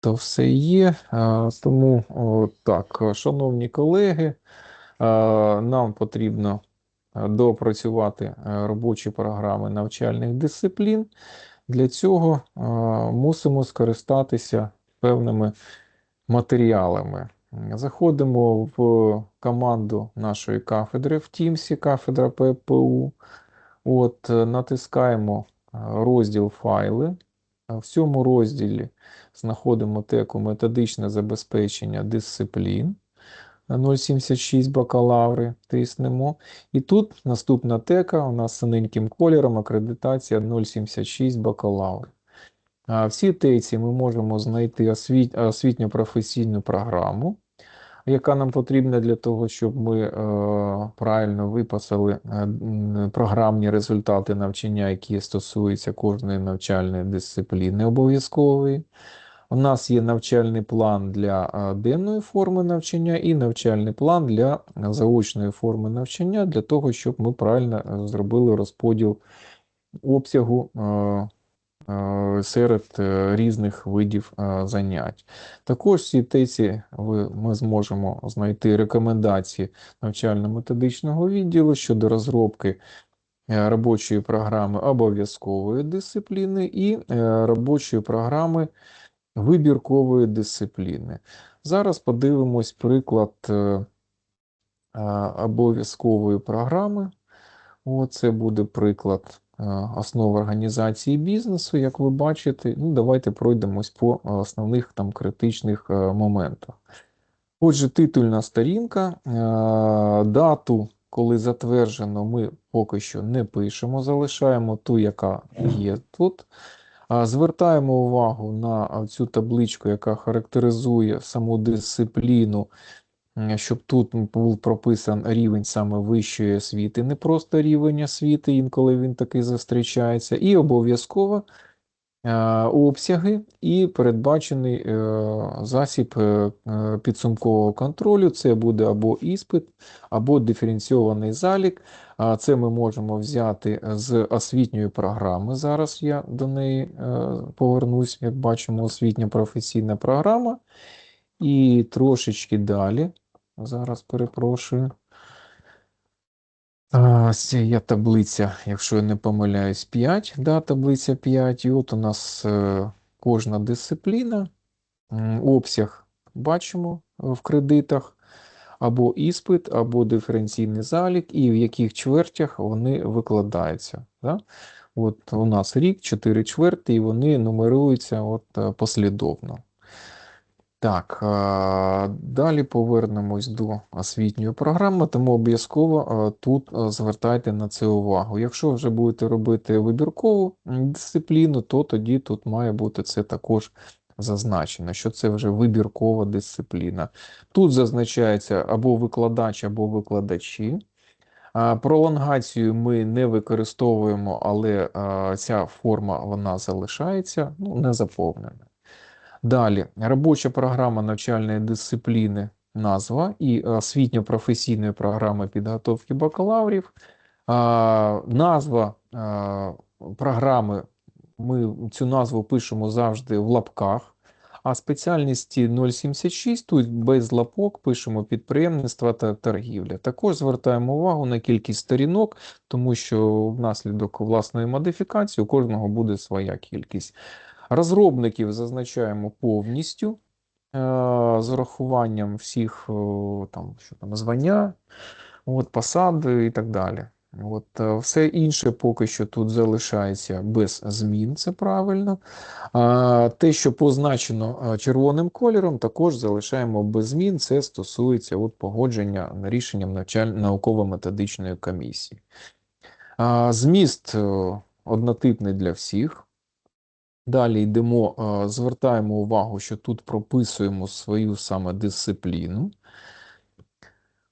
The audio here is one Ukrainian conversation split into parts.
то все є. Тому так, шановні колеги, нам потрібно доопрацювати е, робочі програми навчальних дисциплін. Для цього мусимо скористатися певними матеріалами. Заходимо в команду нашої кафедри в Тімсі, кафедра ППУ. От, е, натискаємо е, розділ файли. В цьому розділі знаходимо теку методичне забезпечення дисциплін. 0,76 бакалаври тиснемо. І тут наступна тека у нас синеньким кольором акредитація 0,76 бакалаври. В цій теці ми можемо знайти освіт... освітньо-професійну програму, яка нам потрібна для того, щоб ми е, правильно виписали е, програмні результати навчання, які стосуються кожної навчальної дисципліни обов'язкової. У нас є навчальний план для е, денної форми навчання і навчальний план для заочної форми навчання, для того, щоб ми правильно зробили розподіл обсягу е, серед е, різних видів е, занять. Також в цій теці ми зможемо знайти рекомендації навчально-методичного відділу щодо розробки е, робочої програми обов'язкової дисципліни і е, робочої програми вибіркової дисципліни. Зараз подивимось приклад е, е, обов'язкової програми. Оце буде приклад е, основ організації бізнесу, як ви бачите. Ну, давайте пройдемось по основних там критичних е, моментах. Отже, титульна сторінка, е, дату, коли затверджено, ми поки що не пишемо, залишаємо ту, яка є тут. Звертаємо увагу на цю табличку, яка характеризує саму дисципліну, щоб тут був прописан рівень саме вищої освіти, не просто рівень освіти, інколи він такий зустрічається, і обов'язково е, обсяги і передбачений е, засіб е, е, підсумкового контролю. Це буде або іспит, або диференційований залік. Це ми можемо взяти з освітньої програми. Зараз я до неї е, повернусь, як бачимо, освітня професійна програма. І трошечки далі. Зараз перепрошую. Це є таблиця, якщо я не помиляюсь, 5, да, таблиця 5. І от у нас е, кожна дисципліна, обсяг бачимо е, в кредитах, або іспит, або диференційний залік, і в яких чвертях вони викладаються. Да? От у нас рік, 4 чверті, і вони нумеруються от е, послідовно. Так, е, далі повернемось до освітньої програми, тому обов'язково е, тут е, звертайте на це увагу. Якщо вже будете робити вибіркову дисципліну, то тоді тут має бути це також зазначено, що це вже вибіркова дисципліна. Тут зазначається або викладач, або викладачі. Пролонгацію ми не використовуємо, але ця форма вона залишається, ну, не заповнена. Далі, робоча програма навчальної дисципліни, назва і освітньо-професійної програми підготовки бакалаврів. Назва програми, ми цю назву пишемо завжди в лапках, а спеціальності 076 тут без лапок пишемо підприємництво та торгівля. Також звертаємо увагу на кількість сторінок, тому що внаслідок власної модифікації у кожного буде своя кількість. Розробників зазначаємо повністю е, з урахуванням всіх е, там, що там, звання, от, посади і так далі. От, е, Все інше поки що тут залишається без змін, це правильно. Те, що позначено червоним кольором, також залишаємо без змін. Це стосується от, погодження рішенням навчаль... науково-методичної комісії. Зміст однотипний для всіх. Далі йдемо, е, звертаємо увагу, що тут прописуємо свою саме дисципліну.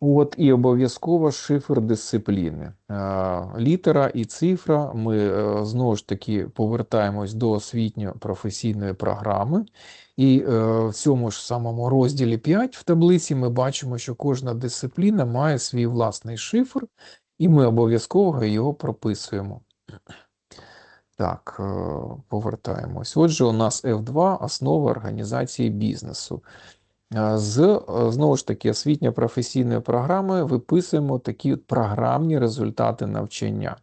От, і обов'язково шифр дисципліни. Е, Літера і цифра. Ми е, знову ж таки повертаємось до освітньо-професійної програми. І в цьому ж самому розділі 5 в таблиці ми бачимо, що кожна дисципліна має свій власний шифр, і ми обов'язково його прописуємо. Так, е, повертаємось. Отже, у нас F2 основа організації бізнесу. Е, З е, знову ж таки освітньо-професійної програми виписуємо такі програмні результати навчання.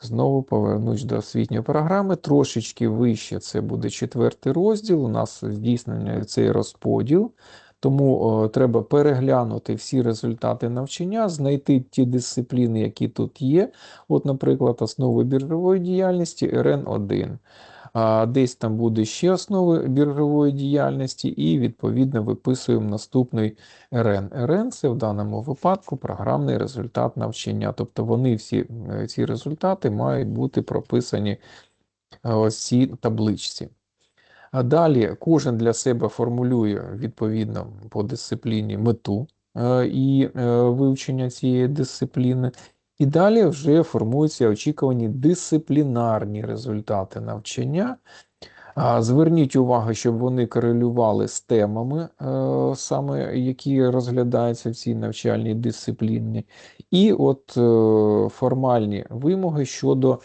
Знову повернусь до освітньої програми. Трошечки вище це буде четвертий розділ. У нас здійснений цей розподіл. Тому е, треба переглянути всі результати навчання, знайти ті дисципліни, які тут є. От, наприклад, основи біржової діяльності РН1. А десь там буде ще основи біржової діяльності, і відповідно виписуємо наступний РН. РН це в даному випадку програмний результат навчання. Тобто вони всі е, ці результати мають бути прописані е, ось цій табличці. А далі кожен для себе формулює відповідно по дисципліні мету е, і вивчення цієї дисципліни. І далі вже формуються очікувані дисциплінарні результати навчання. Зверніть увагу, щоб вони корелювали з темами, е, саме які розглядаються в цій навчальній дисципліні, і от е, формальні вимоги щодо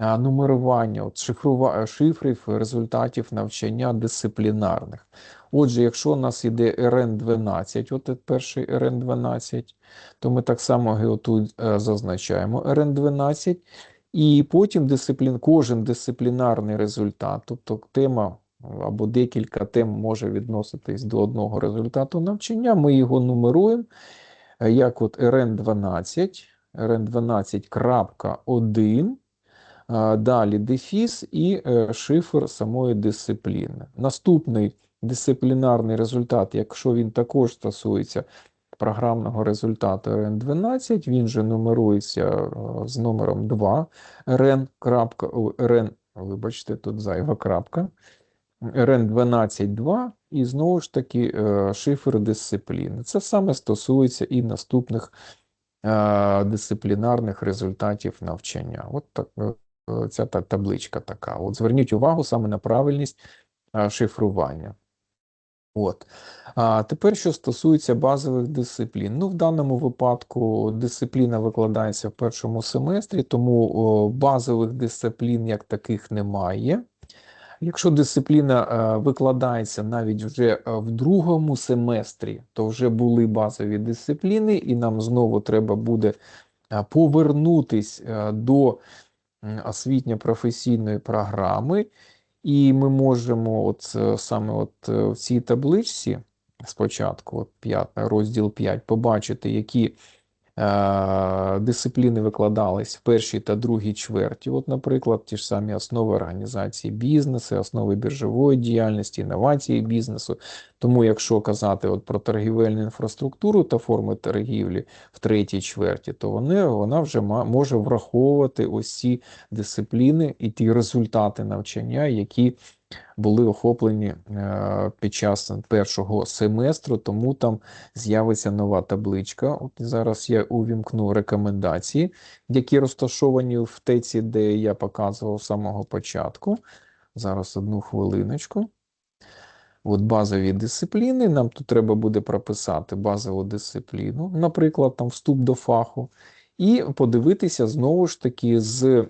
нумерування, от шифрува, шифрів результатів навчання дисциплінарних. Отже, якщо у нас йде РН12, от перший РН12, то ми так само тут е, зазначаємо РН12, і потім дисциплін, кожен дисциплінарний результат, тобто тема або декілька тем може відноситись до одного результату навчання, ми його нумеруємо е, як от РН12, РН12.1. Далі дефіс і е, шифр самої дисципліни. Наступний дисциплінарний результат, якщо він також стосується програмного результату RN12, він же нумерується е, з номером 2 RN, RN, вибачте, тут зайва крапка, RN12.2 і знову ж таки е, шифр дисципліни. Це саме стосується і наступних дисциплінарних результатів навчання. От так ця табличка така. От Зверніть увагу саме на правильність шифрування. От. А тепер, що стосується базових дисциплін. Ну, В даному випадку дисципліна викладається в першому семестрі, тому базових дисциплін як таких немає. Якщо дисципліна е, викладається навіть вже е, в другому семестрі, то вже були базові дисципліни, і нам знову треба буде повернутись до освітньо-професійної програми, і ми можемо, от е, саме от е, в цій табличці, спочатку, от 5, розділ 5, побачити, які дисципліни викладались в першій та другій чверті. От, наприклад, ті ж самі основи організації бізнесу, основи біржової діяльності, інновації бізнесу. Тому, якщо казати от про торгівельну інфраструктуру та форми торгівлі в третій чверті, то вони, вона вже може враховувати ось ці дисципліни і ті результати навчання, які були охоплені е, під час першого семестру, тому там з'явиться нова табличка. От Зараз я увімкну рекомендації, які розташовані в теці, де я показував з самого початку. Зараз одну хвилиночку. От Базові дисципліни. Нам тут треба буде прописати базову дисципліну, наприклад, там вступ до фаху і подивитися знову ж таки з е,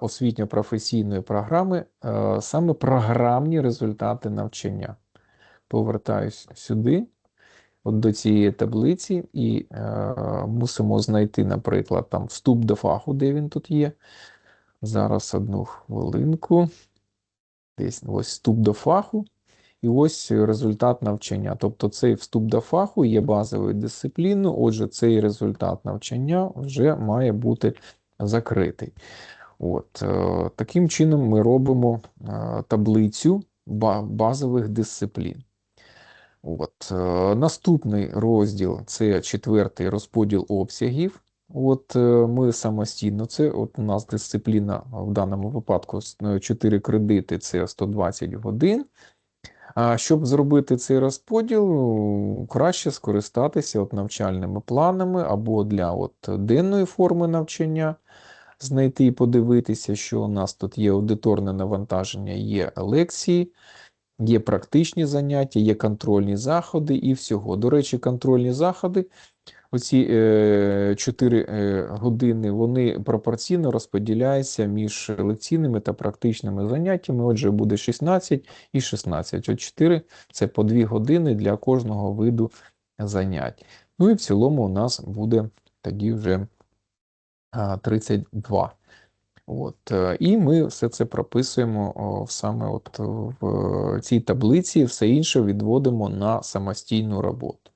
освітньо-професійної програми е, саме програмні результати навчання. Повертаюсь сюди, от до цієї таблиці, і е, мусимо знайти, наприклад, там вступ до фаху, де він тут є. Зараз одну хвилинку. Десь ось вступ до фаху. І ось результат навчання. Тобто цей вступ до фаху є базовою дисципліною, отже, цей результат навчання вже має бути закритий. От, е, Таким чином ми робимо е, таблицю базових дисциплін. От, е, Наступний розділ це четвертий розподіл обсягів. От Ми самостійно, це от у нас дисципліна в даному випадку 4 кредити це 120 годин. А щоб зробити цей розподіл, краще скористатися от навчальними планами або для от денної форми навчання, знайти і подивитися, що у нас тут є аудиторне навантаження, є лекції, є практичні заняття, є контрольні заходи і всього. До речі, контрольні заходи оці 4 години вони пропорційно розподіляються між лекційними та практичними заняттями. Отже, буде 16 і 16. От 4 це по 2 години для кожного виду занять. Ну і в цілому у нас буде тоді вже 32. От, е, І ми все це прописуємо саме от в цій таблиці, все інше відводимо на самостійну роботу.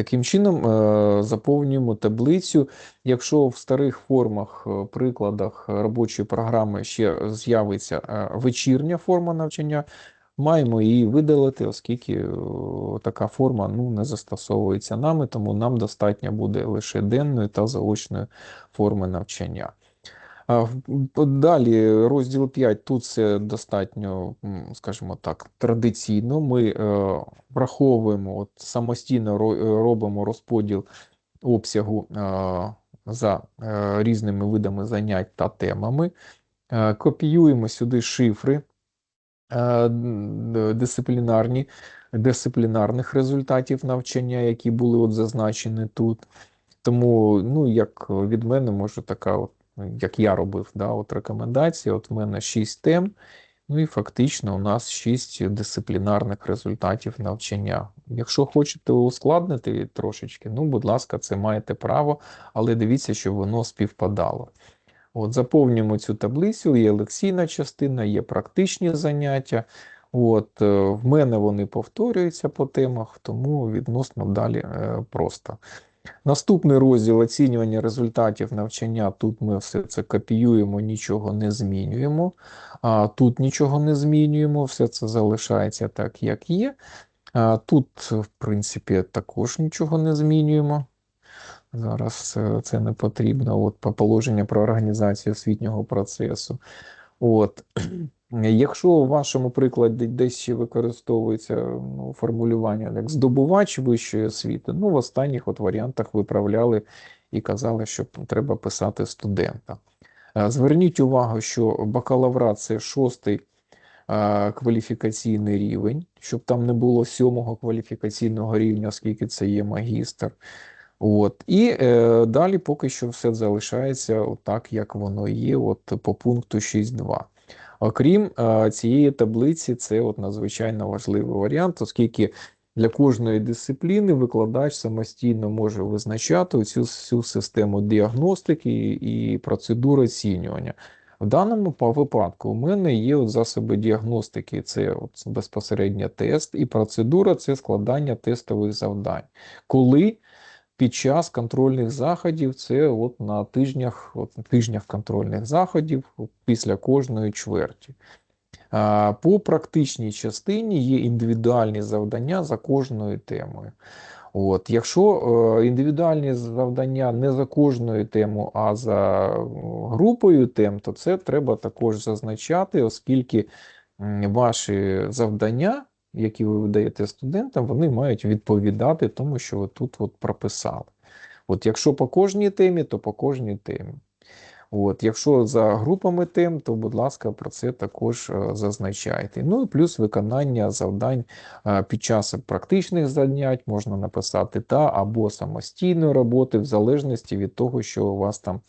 Таким чином, е, заповнюємо таблицю. Якщо в старих формах, е, прикладах робочої програми ще з'явиться вечірня форма навчання, маємо її видалити, оскільки така форма ну, не застосовується нами, тому нам достатньо буде лише денної та заочної форми навчання. Далі розділ 5, тут це достатньо, скажімо так, традиційно. Ми е, враховуємо, от самостійно робимо розподіл обсягу е, за е, різними видами занять та темами, копіюємо сюди шифри дисциплінарні, дисциплінарних результатів навчання, які були от зазначені тут. Тому, ну, як від мене, може така от як я робив, да, от рекомендації. От в мене 6 тем, ну і фактично у нас 6 дисциплінарних результатів навчання. Якщо хочете ускладнити трошечки, ну, будь ласка, це маєте право, але дивіться, щоб воно співпадало. От, Заповнюємо цю таблицю, є лекційна частина, є практичні заняття. От, е, В мене вони повторюються по темах, тому відносно далі е, просто. Наступний розділ оцінювання результатів навчання. Тут ми все це копіюємо, нічого не змінюємо. А Тут нічого не змінюємо, все це залишається так, як є. А Тут, в принципі, також нічого не змінюємо. Зараз це не потрібно. От по положення про організацію освітнього процесу. От. Якщо у вашому прикладі десь використовується ну, формулювання як здобувач вищої освіти, ну в останніх от варіантах виправляли і казали, що треба писати студента. Е, зверніть увагу, що бакалаврат це шостий е, кваліфікаційний рівень, щоб там не було сьомого кваліфікаційного рівня, оскільки це є магістр. От. І е, далі поки що все залишається так, як воно є, от по пункту 6.2. Окрім е, цієї таблиці, це от надзвичайно важливий варіант, оскільки для кожної дисципліни викладач самостійно може визначати цю всю систему діагностики і процедури оцінювання. В даному випадку у мене є от засоби діагностики, це от безпосередньо тест, і процедура це складання тестових завдань. Коли під час контрольних заходів, це от на тижнях от на тижнях контрольних заходів після кожної чверті. По практичній частині є індивідуальні завдання за кожною темою. От, Якщо е, індивідуальні завдання не за кожною темою, а за групою тем, то це треба також зазначати, оскільки ваші завдання які ви видаєте студентам, вони мають відповідати тому, що ви тут от прописали. От Якщо по кожній темі, то по кожній темі. От, Якщо за групами тем, то, будь ласка, про це також е, зазначайте. Ну і плюс виконання завдань е, під час практичних занять можна написати та або самостійної роботи, в залежності від того, що у вас там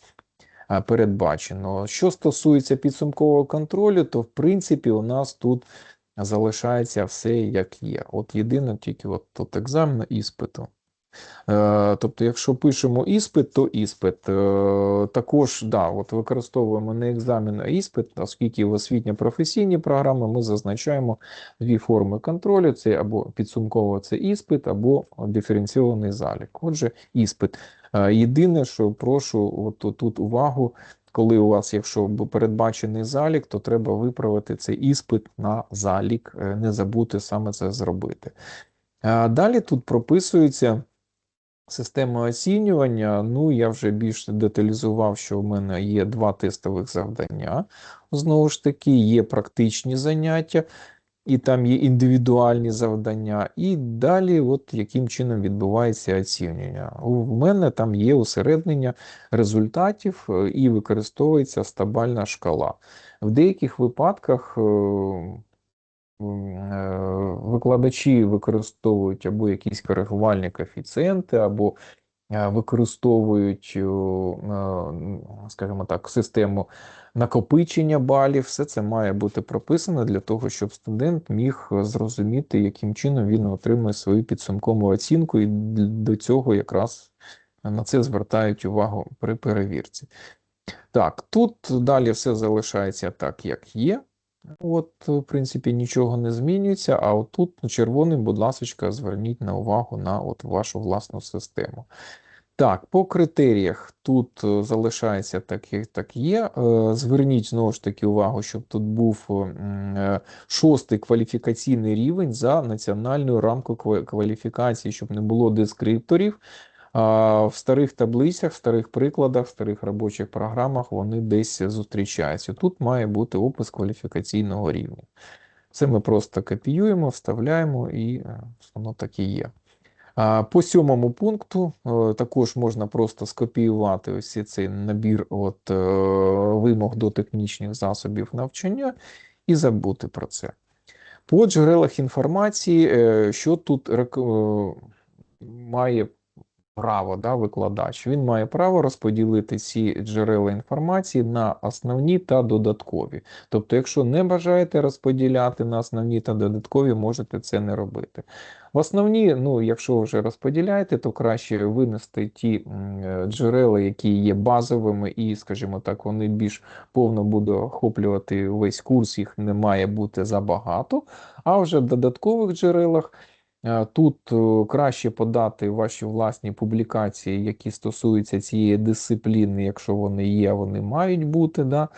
е, передбачено. Що стосується підсумкового контролю, то в принципі у нас тут залишається все як є. От єдине тільки от тут екзамен іспиту. Е, тобто, якщо пишемо іспит, то іспит. Е, також да, от використовуємо не екзамен, а іспит, оскільки в освітньо-професійній програмі ми зазначаємо дві форми контролю: це або підсумково це іспит, або диференційований залік. Отже, іспит. Е, єдине, що прошу от тут увагу коли у вас, якщо передбачений залік, то треба виправити цей іспит на залік, е, не забути саме це зробити. Далі тут прописується система оцінювання. Ну, я вже більш деталізував, що в мене є два тестових завдання. Знову ж таки, є практичні заняття і там є індивідуальні завдання, і далі, от яким чином відбувається оцінювання. У мене там є усереднення результатів е, і використовується стабальна шкала. В деяких випадках е, е, викладачі використовують або якісь коригувальні коефіцієнти, або використовують, скажімо так, систему накопичення балів. Все це має бути прописано для того, щоб студент міг зрозуміти, яким чином він отримує свою підсумкову оцінку, і до цього якраз на це звертають увагу при перевірці. Так, тут далі все залишається так, як є. От, в принципі, нічого не змінюється, а отут червоним, будь ласка, зверніть на увагу на от вашу власну систему. Так, по критеріях тут е, залишається так, як так є. Е, Зверніть знову ж таки увагу, щоб тут був е, шостий кваліфікаційний рівень за національною рамкою кваліфікації, щоб не було дескрипторів. В старих таблицях, в старих прикладах, в старих робочих програмах вони десь зустрічаються. Тут має бути опис кваліфікаційного рівня. Це ми просто копіюємо, вставляємо, і воно так і є. По сьомому пункту е, також можна просто скопіювати ось цей набір от, е, вимог до технічних засобів навчання і забути про це. По джерелах інформації, е, що тут має право да, викладач? Він має право розподілити ці джерела інформації на основні та додаткові. Тобто, якщо не бажаєте розподіляти на основні та додаткові, можете це не робити. В основні, ну, якщо вже розподіляєте, то краще винести ті е, джерела, які є базовими, і, скажімо так, вони більш повно будуть охоплювати весь курс, їх не має бути забагато. А вже в додаткових джерелах тут е, краще подати ваші власні публікації, які стосуються цієї дисципліни, якщо вони є, вони мають бути. Да?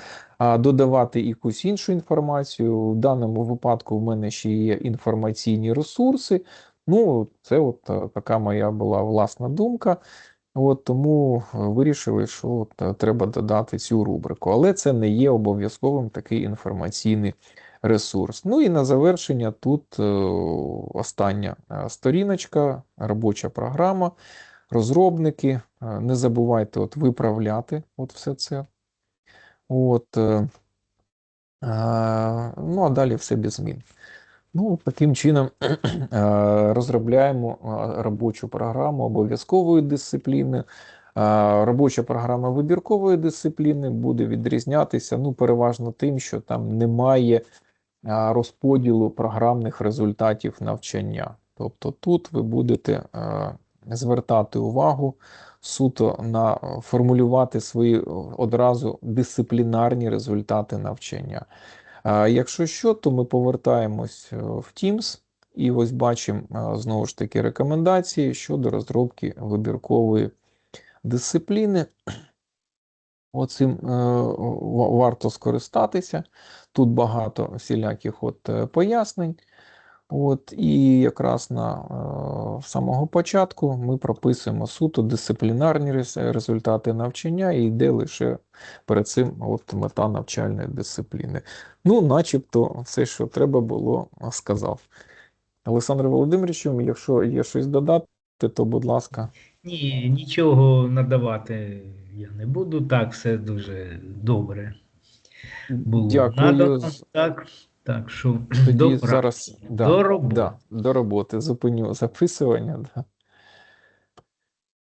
Додавати якусь іншу інформацію. В даному випадку в мене ще є інформаційні ресурси. Ну, це от е, така моя була власна думка. От тому е, вирішили, що от, е, треба додати цю рубрику. Але це не є обов'язковим такий інформаційний ресурс. Ну і на завершення тут е, остання е, сторіночка, робоча програма, розробники. Е, Не забувайте от виправляти от все це. От, ну, а далі все без змін. Ну, таким чином розробляємо робочу програму обов'язкової дисципліни. Робоча програма вибіркової дисципліни буде відрізнятися ну, переважно тим, що там немає розподілу програмних результатів навчання. Тобто тут ви будете е, звертати увагу суто на е, формулювати свої е, одразу дисциплінарні результати навчання. Якщо що, то ми повертаємось е, в Teams і ось бачимо е, знову ж таки рекомендації щодо розробки вибіркової дисципліни. Оцим е, варто скористатися. Тут багато всіляких от е, пояснень. От, і якраз на е, самого початку ми прописуємо суто дисциплінарні результати навчання і йде лише перед цим от мета навчальної дисципліни. Ну, начебто, все, що треба було, сказав. Олександр Володимирович, якщо є щось додати, то, будь ласка. Ні, нічого надавати я не буду. Так, все дуже добре було Дякую. надано. Так, так що Тоді до зараз да, До роботи. Да, до роботи. Зупиню записування. Да.